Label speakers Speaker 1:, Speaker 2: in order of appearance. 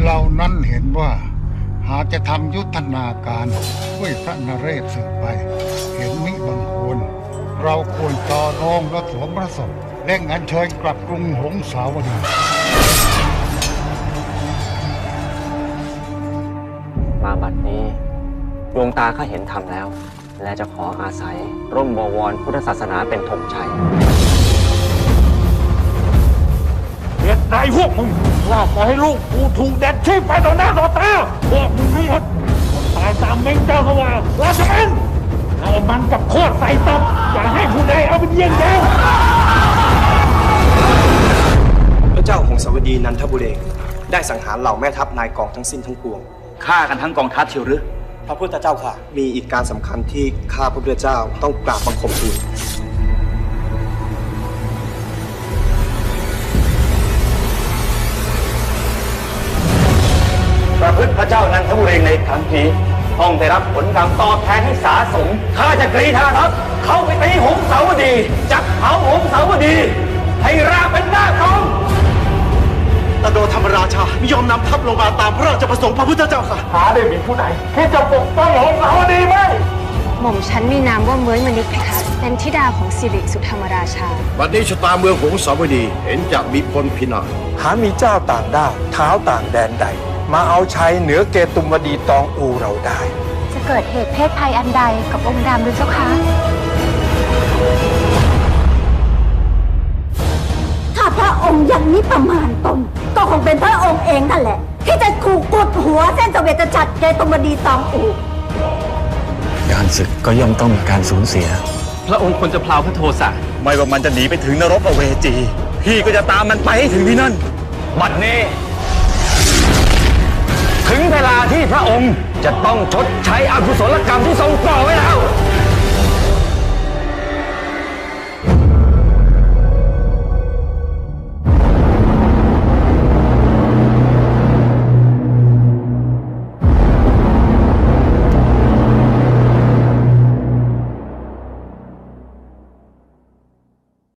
Speaker 1: เหล่านั้นเห็นว่า หากจะทำยุทธนาการช่วยพระนเรศสืบไป เห็นมิบังควร เราควรจอรองและสวมพระศพเร่งอัญเชิญกลับกรุงหงสาวดี
Speaker 2: มาบัดนี้ดวงตาข้าเห็นธรรมแล้ว และจะขออาศัย ร่มบวรพุทธศาสนาเป็นธงชัย
Speaker 3: เหตุใดพวกมึง ว่าปล่อยให้ลูกกูถูกแดดชีพไปต่อหน้าต่อตาพวกมึงทั้งหดตายตามเม้งเจ้าเขาว่าราชมันเอามันกับโคตรใส่ตับอย่าให้ผู้ใดเอาเป็นเยี่ยงอย่าง
Speaker 4: พระเจ้าหงสาวดีนันทบุเรงได้สังหารเหล่าแม่ทัพนายกองทั้งสิ้นทั้งปวง
Speaker 5: ฆ่ากันทั้งกองทัพเชียวหรือ
Speaker 4: พระพุทธเจ้าค่ะ มีอีกการสำคัญที่ข้าพระพุทธเจ้าต้องกราบบังคมทูล
Speaker 5: พฤติพระเจ้านันทบุรีในครั้งนี้ต้องได้รับผลกรรมตอบแทนให้สาสมข้าจะกรีธาทัพเข้าไปตีหงสาวดี จับเผาหงสาวดี ให้ราบเป็นหน้ากอง
Speaker 4: ตโดธรรมราชาไม่ยอมนำทัพลงมาตามพระราชประสงค์พระพุทธเจ้าค่ะ
Speaker 3: หาได้มีผู้ใดที่จะปกป้องของเขาดีไหม
Speaker 6: หม่อมฉันมีนามว่าเม้ยมณิษฐ์เพคะเป็นธิดาของสิริสุธรรมราชา
Speaker 7: บัดนี้ชะตาเมืองหงสาวดี เห็นจะมีพลพินาศ
Speaker 8: หามีเจ้าต่างด้าวเท้าต่างแดนใด มาเอาชัยเหนือเกตุมวดีตองอูเราได้
Speaker 6: จะเกิดเหตุเพศภัยอันใดกับองค์ดำหรือเจ้าคะ
Speaker 9: ถ้าพระองค์ยังนิประมาณตนก็คงเป็นพระองค์เองนั่นแหละ ที่จะถูกกดหัวเส้นเสเวตฉัตรเกตุมดีตองอู
Speaker 10: การศึกก็ย่อมต้องมีการสูญเสีย
Speaker 5: พระองค์ควรจะพลาวพระโทสะ
Speaker 10: ไม่ว่ามันจะหนีไปถึงนรกอเวจี พี่ก็จะตามมันไปให้ถึงที่นั่น
Speaker 5: บัดนี้ ถึงเวลาที่พระองค์จะต้องชดใช้อกุศลกรรมที่ทรงก่อไว้แล้ว